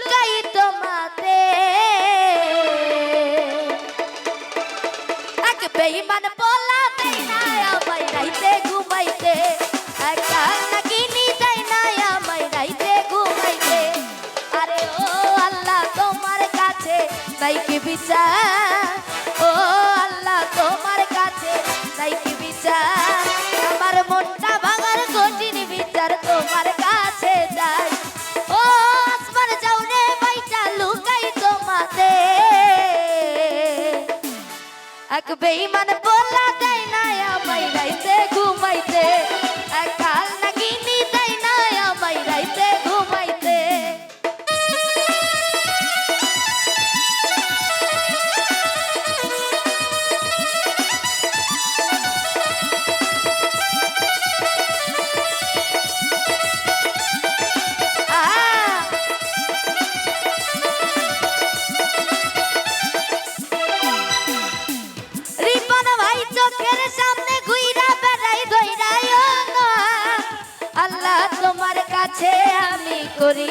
লুকাই তোমাতে এক বেইমান বলা দেয় না আমায় রাইতে ঘুমাইতে। একা নাকিনি দেয় না আমায় রাইতে ঘুমাইতে। আরে ও আল্লাহ, তোমার কাছে বিচার? বেইমান বলা করি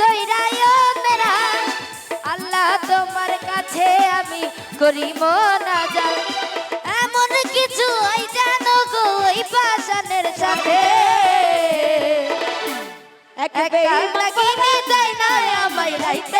ধইরাই আল্লাহ তোমার কাছে আমি করি মোনাজা এমন কিছু ওই জানো গো, ওই পাশানের সাথে। এক লাগিনি দেয় না আমায় রাইতে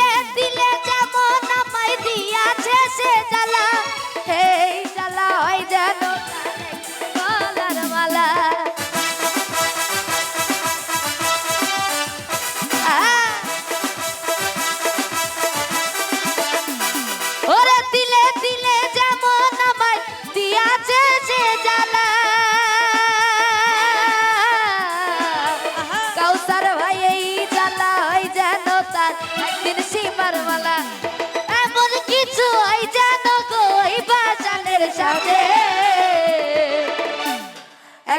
Yeah. the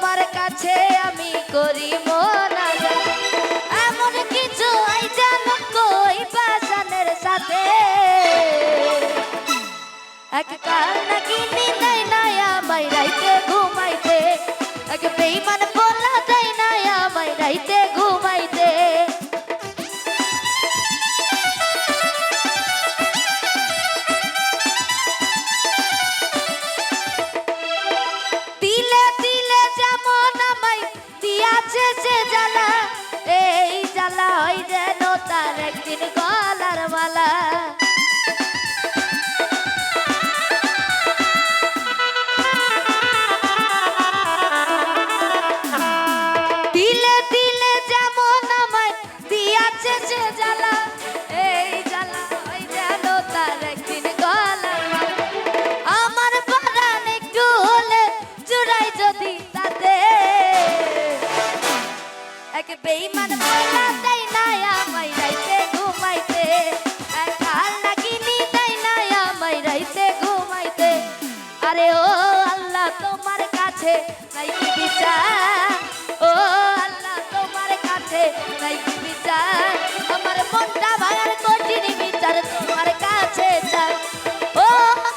তোমার কাছে আমি করি এমন কিছু সাথে। নাই আমায় রাইতে ঘুমাইতে। এক বেইমান বলা রাইতে মালা ওই যেন তার একদিন গলার বালা দিলে দিলে যেমন আমায় দিয়াছে যে বেইমান বলা দেয় না, আমায় রাইতে ঘুমাইতে। কাল নাগিনি দেয় না, আমায় রাইতে ঘুমাইতে। আরে ও আল্লাহ তোমার কাছে নাই কি বিচার? ও আল্লাহ তোমার কাছে নাই কি বিচার? আমার মনটা ভাঙার কঠিন বিচার তোমার কাছে চাই। ও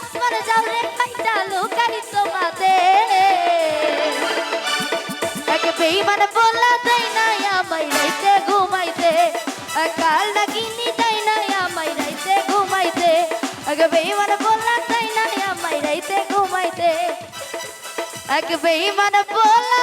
আমার যাও রে কাইটা লুকাই তোমাদের। এক বেইমান বলা দেয় না এক বেইমান বলা দেয় না